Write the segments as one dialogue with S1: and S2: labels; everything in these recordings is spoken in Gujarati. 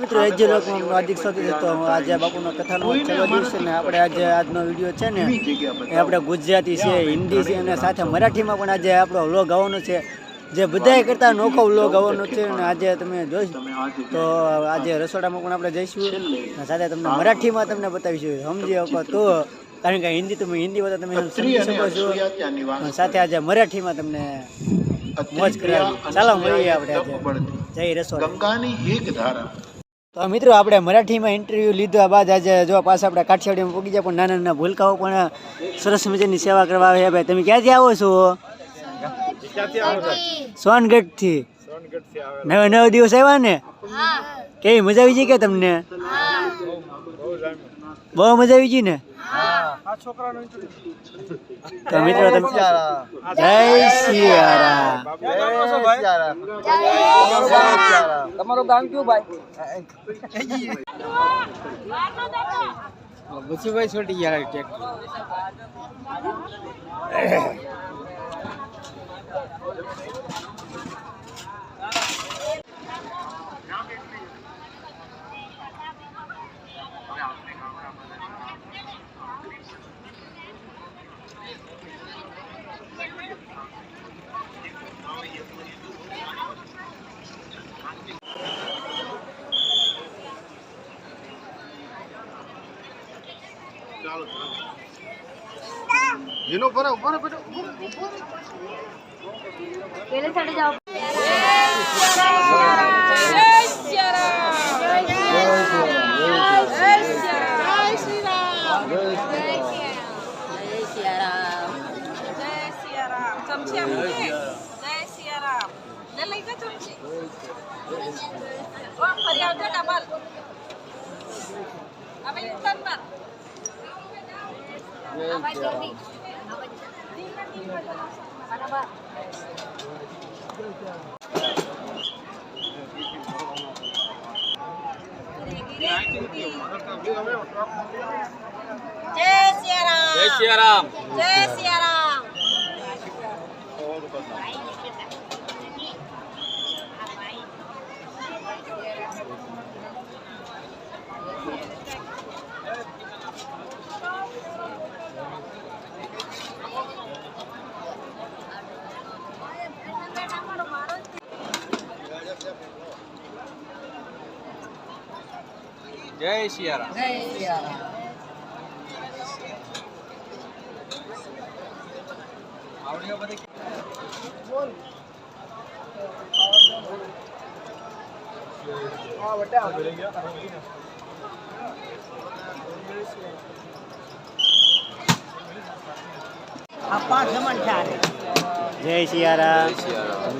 S1: મિત્રો એજ્ય લોકમાં હાર્દિક સ્વાગત તો આજે બાપુનો કથાનો છેલ્લો દિવસ છે ને આપણે આજે આજનો વીડિયો છે ને એ આપણે ગુજરાતી છે હિન્દી છે અને સાથે મરાઠીમાં પણ આજે આપણો વ્લોગ આવવાનો છે. જે બધાય કરતાં નોખો વ્લોગ આવવાનો છે અને આજે તમે જોઈશ તો આજે રસોડામાં પણ આપણે જઈશું અને સાથે તમને મરાઠીમાં તમને બતાવીશું. સમજી શકો તો કારણ કે હિન્દી તમે હિન્દી બધા તમે સમજી શકો છો. સાથે આજે મરાઠીમાં તમને મોજ કરાવી. ચાલો મળીએ આપણે આજે. જય રસોડા.
S2: ગંગાની એક ધારા.
S1: તો મિત્રો આપણે મરાઠીમાં ઇન્ટરવ્યૂ લીધા બાદ આજે જો પાછા આપણે કાઠિયાવાડીમાં પૂગી જાય પણ નાના નાના ભૂલકાઓ પણ સરસ મજાની સેવા કરવા આવે ભાઈ. તમે ક્યાંથી આવો છો? સોનગઢથી. નવે નવ દિવસ આવ્યા ને? કેવી મજા આવી ગઈ કે તમને? બહુ મજા આવી ગઈ ને? તો મિત્રો તમે જય સિયારામ.
S3: તમારું ગામ કયું ભાઈ? બચુભાઈ છોટી ગયા ટ્રેક્ટર.
S2: ચાલો જીનો પર ઉપર બેટો
S4: પેલે સાડે જાઓ. Apa itu Abi? Apa itu? Mana Thank you. જય
S5: સિયારામ જય સિયારામ
S4: આવડીઓ બધી બોલ આ વટા બોલી
S3: જય સિયારામ
S1: જય સિયારામ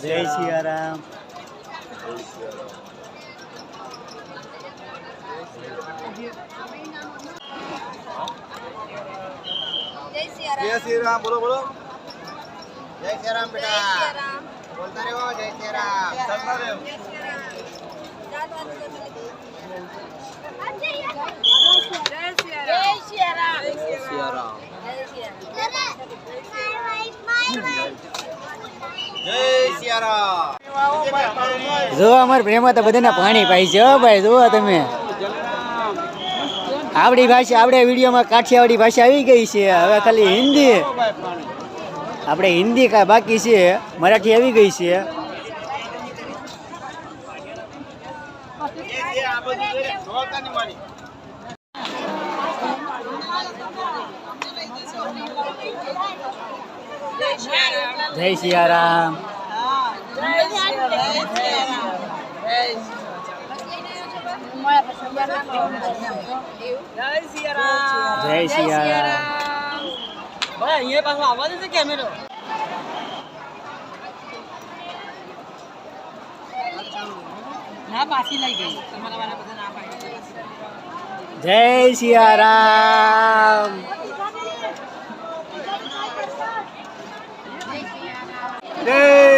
S1: જય સિયારામ
S3: જય શ્રી રામ બોલો બોલો.
S2: જય શ્રી
S4: રામ બેટા.
S2: બોલતા રહેવો જય
S4: શ્રી રામ
S3: ચાલતા રહેવો
S1: જો અમારે પ્રેમ હતા બધાને પાણી પાય છે ભાઈ જુઓ તમે. આપણી ભાષા, આપણે વિડીયોમાં કાઠિયાવાડી ભાષા આવી ગઈ છે. હવે ખાલી હિન્દી. આપણે હિન્દી કા બાકી છે. મરાઠી આવી ગઈ છે. જય સિયારામ. જય સિયારામ.
S3: ભાઈ અહીંયા પાછો આવવા દે કેમેરો. ના પાછી લઈ ગઈ. તમારા વાળા બધા ના પાડી
S1: જય સિયારામ. જય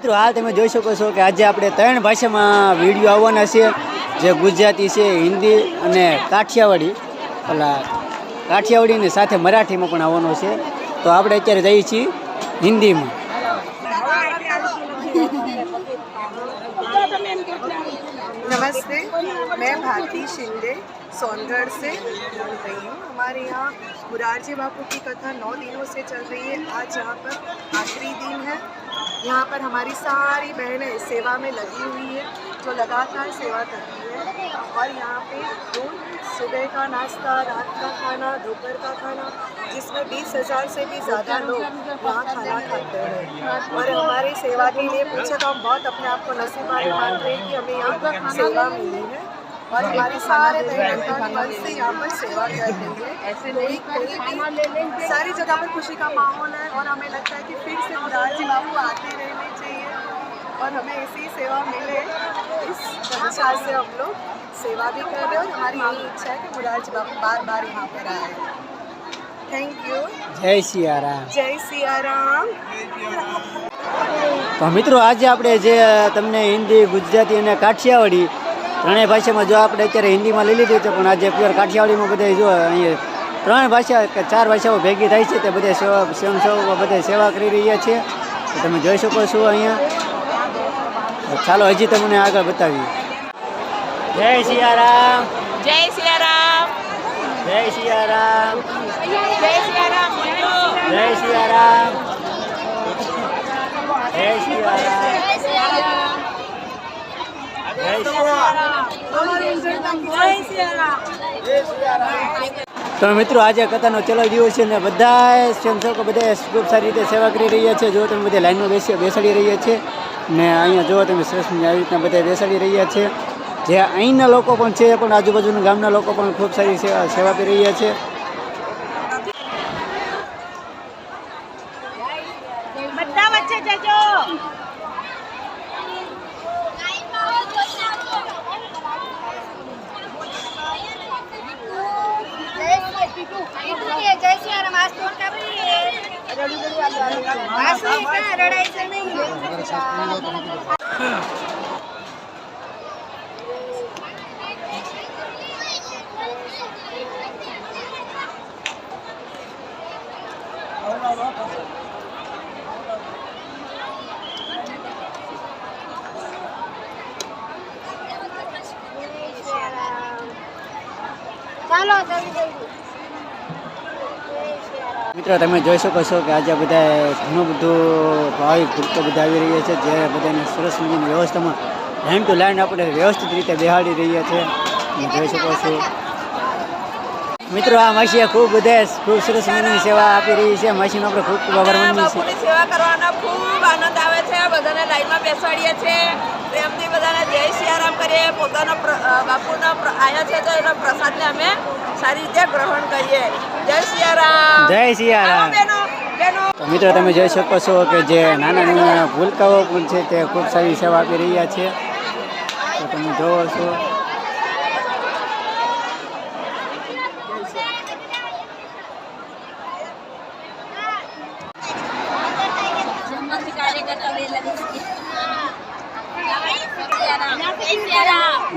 S1: મિત્રો, હાલ તમે જોઈ શકો છો કે આજે આપણે ત્રણ ભાષામાં વીડિયો આવવાના છે જે ગુજરાતી છે, હિન્દી અને કાઠિયાવાડી. ઓલા કાઠિયાવાડીની સાથે મરાઠીમાં પણ આવવાનો છે તો આપણે અત્યારે જઈએ છીએ હિન્દીમાં
S6: नमस्ते मैं भारती शिंदे सोनगढ़ से बोल रही हूँ हमारे यहाँ मुरारजी बापू की कथा नौ दिनों से चल रही है आज यहाँ पर आखिरी दिन है यहाँ पर हमारी सारी बहनें सेवा में लगी हुई है जो लगातार सेवा करती है और यहाँ पे रोज सुबह का नाश्ता, रात का खाना, दोपहर का खाना, जिसमें बीस हज़ार से भी ज़्यादा लोग यहाँ खाना खाते हैं। और हमारी सेवा के लिए पूछे तो हम बहुत अपने आप को नसीबदार मान रहे हैं कि हमें यहाँ पर सेवा मिली है। और हमारे सारे बहनें से यहाँ पर सेवा कर रही है। कोई कहीं भी सारी जगह पर खुशी का माहौल है और हमें लगता है कि फिर से मुरारजी बाबू आते रहने चाहिए और हमें ऐसी सेवा मिले। इस से हम लोग सेवा भी कर रहे हैं और हमारी यही इच्छा है कि मुरारजी बाबू बार बार यहाँ पर आए थैंक यू
S1: જય સિયારામ
S6: जय सिया राम
S1: તો મિત્રો આજે આપણે જે તમને હિન્દી ગુજરાતી અને કાઠિયાવાડી ત્રણેય ભાષામાં જો આપણે અત્યારે હિન્દીમાં લઈ લીધી છે પણ આજે પ્યોર કાઠિયાવાડીમાં બધા જો અહીંયા ત્રણ ભાષા કે ચાર ભાષાઓ ભેગી થાય છે તે બધા સેવા સ્વયંસેવકો બધા સેવા કરી રહ્યા છે તો તમે જોઈ શકો છો અહીંયા ચાલો હજી તમને આગળ બતાવીએ જય સિયારામ.
S4: જય સિયારામ.
S1: જય સિયારામ.
S4: જય સિયારામ
S1: જય સિયારામ. જય સિયારામ. જય તો મિત્રો આજે કથાનો ચલો દિવસ છે ને બધા સ્વયંસેવકો બધા ખૂબ સારી રીતે સેવા કરી રહ્યા છે. જો તમે બધા લાઈનમાં બેસી બેસાડી રહ્યા છે ને અહીંયા જો તમે મજાની આવી રીતના બધા બેસાડી રહ્યા છે. જે અહીંના લોકો પણ છે પણ આજુબાજુના ગામના લોકો પણ ખૂબ સારી સેવા સેવા કરી રહ્યા છે.
S4: બધા વચ્ચે જજો
S5: જય શ્રી રામ આજ ફોન કરી આજ નહીં કાં રડાઈ છે નહીં ચાલો જલ્દી જલ્દી જય શ્રી રામ
S1: મિત્રો, તમે જોઈ શકો છો કે આજે બધા ઘણું બધું ભાવિક ભક્તો બધા આવી રહ્યા છે, જે બધાને સરસ મજાની વ્યવસ્થામાં લાઈન ટુ લાઈન આપણે વ્યવસ્થિત રીતે બેહાડી રહ્યા છે. તમે જોઈ શકો છો. મિત્રો, આ માસીએ ખૂબ બધા ખૂબ સરસ મજાની સેવા આપી રહી છે. માસીનો આપણે ખૂબ ખૂબ આભાર માનીએ છીએ.
S4: છે બધાને લાઈનમાં બેસાડીએ છીએ. પ્રેમથી બધાને જય સિયારામ કરીએ. પોતાનો બાપુનો આયા છે તો એનો પ્રસાદને અમે સારી રીતે ગ્રહણ કરીએ. જય સિયારામ
S1: જય સિયારામ તો મિત્રો તમે જોઈ શકો છો કે જે નાના નાના ભૂલકાઓ પણ છે તે ખૂબ સારી સેવા આપી રહ્યા છે. તો તમે જોવો છો જય સિયારામ
S4: આ આવતી સપ્તાહમાં આવશે મારી જોડે જ આવશે એ હોય જ પણ આ વખતે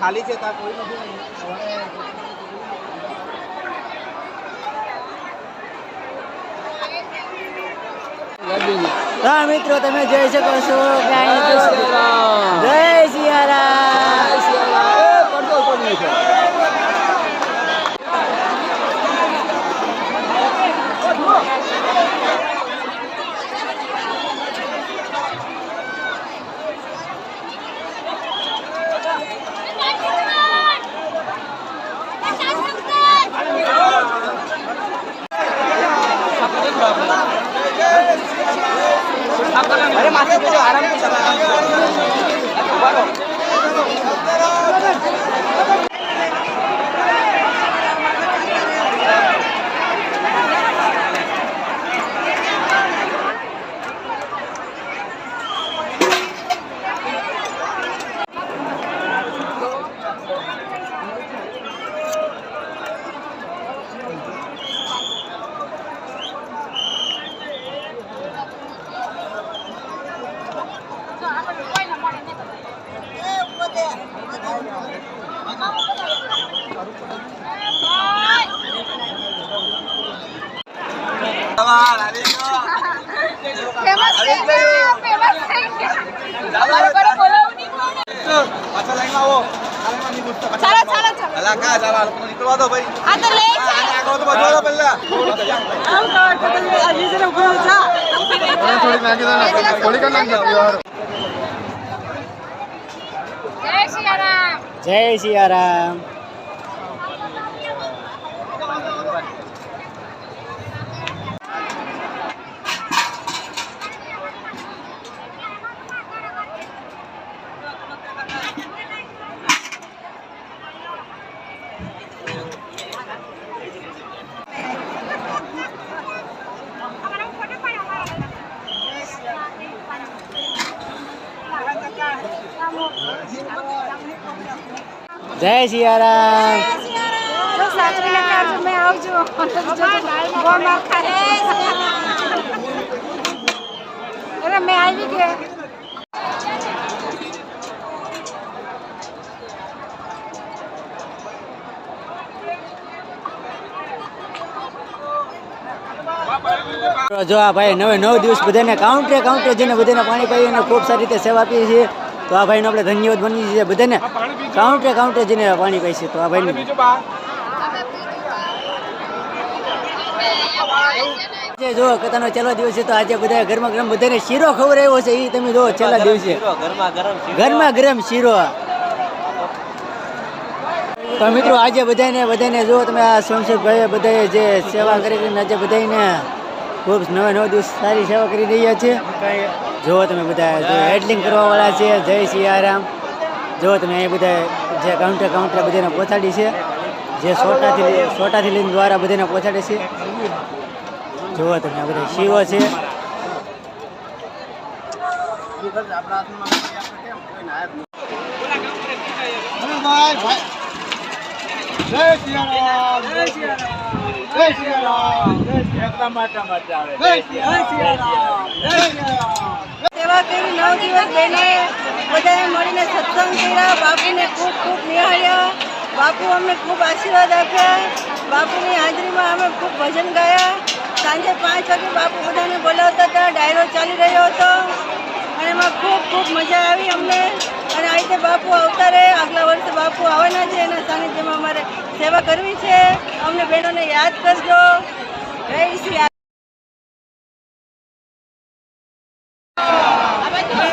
S2: ખાલી છે ત્યાં કોઈ નથી.
S1: હા મિત્રો તમે જોઈ શકો છો જય સિયારામ
S5: Thank you.
S2: અરે માથે બેસો આરામથી તમે આરામથી. ઊભા રહો. પાછા લાઈનમાં આવો. લાઈનમાં નહીં ઘૂસતા. પાછા લાઈનમાં આવો. અલા, ક્યાં ચાલો? આ દો ભાઈ. આગળ તો દો પહેલા.
S1: જય સિયારામ. જય સિયારામ.
S5: ખાય. સિયારામ. મેં આવી કે
S1: તો જો આ ભાઈ નવે નવ દિવસ બધાને કાઉન્ટરે કાઉન્ટરે જઈને બધાને પાણી પાઈ અને ખૂબ સારી રીતે સેવા આપીએ છીએ. તો આ ભાઈનો આપણે ધન્યવાદ બની છે બધાને. કાઉન્ટે કાઉન્ટે જઈને પાણી પાઈ છે તો આ ભાઈને. આજે જો છેલ્લો દિવસ છે તો આજે બધા ગરમા ગરમ બધાને શીરો ખવડાવ્યો છે એ તમે જો છેલ્લા દિવસે. ગરમા ગરમ શીરો. તો મિત્રો આજે બધાને બધાને જો તમે આ સ્વયંસેવકભાઈએ બધાએ જે સેવા કરી કરીને આજે બધાને ખૂબ નવા નવ દિવસ સારી સેવા કરી રહ્યા છે. જો તમે બધા હેડલિંગ કરવાવાળા છે, જય સિયારામ જો તમે અહીં બધા જે કાઉન્ટર કાઉન્ટર બધાને પહોંચાડી છે, જે સોટાથી સોટાથી લઈને દ્વારા બધાને પહોંચાડે છે. જુઓ તમે આ બધા શિવો છે.
S7: સેવા કરી નવ દિવસ બહેને બધાએ મળીને સત્સંગ કર્યા. બાપુને ખૂબ ખૂબ નિહાળ્યા. બાપુ અમને ખૂબ આશીર્વાદ આપ્યા. બાપુની હાજરીમાં અમે ખૂબ ભજન ગાયા. સાંજે પાંચ વાગે બાપુ બધાને બોલાવતા હતા. ડાયરો ચાલી રહ્યો હતો. અને એમાં ખૂબ ખૂબ મજા આવી અમને. અને આ રીતે બાપુ આવતા રહે આગલા વર્ષે બાપુ આવવાના છે એના સાનિધ્યમાં અમારે સેવા કરવી છે. અમને બહેનોને યાદ કરજો. જય શ્રી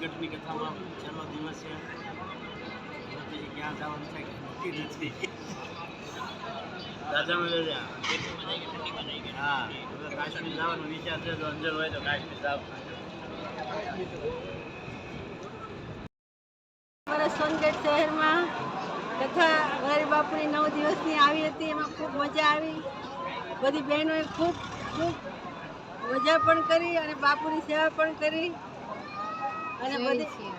S1: રામગઢની કથામાં છેલ્લો દિવસ છે. પછી ક્યાં જવાનું છે કે નથી. દાદા મળે હા કાશ્મીર જવાનો વિચાર છે તો અંજર હોય તો કાશ્મીર જાવ
S7: અમારા સોનગઢ શહેરમાં કથા ગરીબ બાપુની નવ દિવસની આવી હતી, એમાં ખૂબ મજા આવી. બધી બહેનોએ ખૂબ ખૂબ મજા પણ કરી અને બાપુની સેવા પણ કરી. અને બધી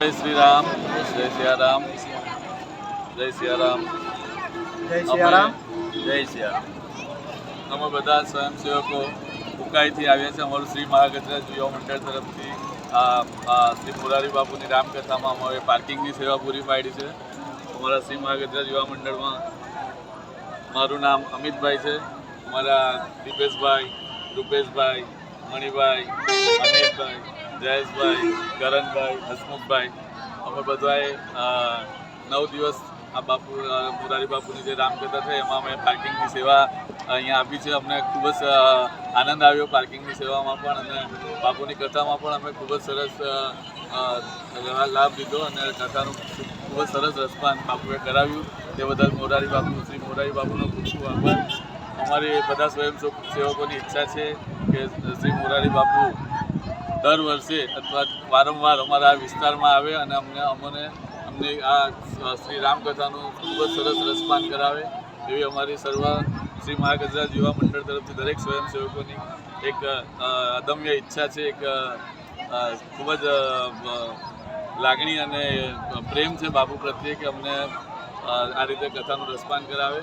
S7: જય
S8: શ્રી રામ. જય સિયારામ જય સિયારામ
S2: જય સિયારામ
S8: જય સિયારામ અમે બધા સ્વયંસેવકો ઉકાઈથી આવ્યા છે અમારું શ્રી મહાગજરાજ યુવા મંડળ તરફથી આ આ શ્રી મુરારી બાપુની રામકથામાં અમારે પાર્કિંગની સેવા પૂરી પાડી છે. અમારા શ્રી મહાગજરાજ યુવા મંડળમાં મારું નામ અમિતભાઈ છે. અમારા દીપેશભાઈ રૂપેશભાઈ, મણિભાઈ અમિતભાઈ જયેશભાઈ કરણભાઈ હસમુખભાઈ. અમે બધાએ નવ દિવસ આ બાપુ મોરારી બાપુની જે રામકથા થઈ, એમાં અમે પાર્કિંગની સેવા અહીંયા આપી છે. અમને ખૂબ જ આનંદ આવ્યો પાર્કિંગની સેવામાં પણ અને બાપુની કથામાં પણ અમે ખૂબ જ સરસ લાભ લીધો અને કથાનું ખૂબ જ સરસ રસપાન બાપુએ કરાવ્યું. તે બદલ મોરારી બાપુ, શ્રી મોરારી બાપુનો ખૂબ ખૂબ આભાર. અમારી બધા સ્વયં સેવકોની ઈચ્છા છે કે શ્રી મોરારી બાપુ દર વર્ષે અથવા વારંવાર અમારા વિસ્તારમાં આવે અને અમને અમને અમને આ શ્રી રામકથાનું ખૂબ જ સરસ રસપાન કરાવે એવી અમારી સર્વ શ્રી મહાગજરા યુવા મંડળ તરફથી દરેક સ્વયંસેવકોની એક અદમ્ય ઈચ્છા છે, એક ખૂબ જ લાગણી અને પ્રેમ છે બાપુ પ્રત્યે કે અમને આ રીતે કથાનું રસપાન કરાવે.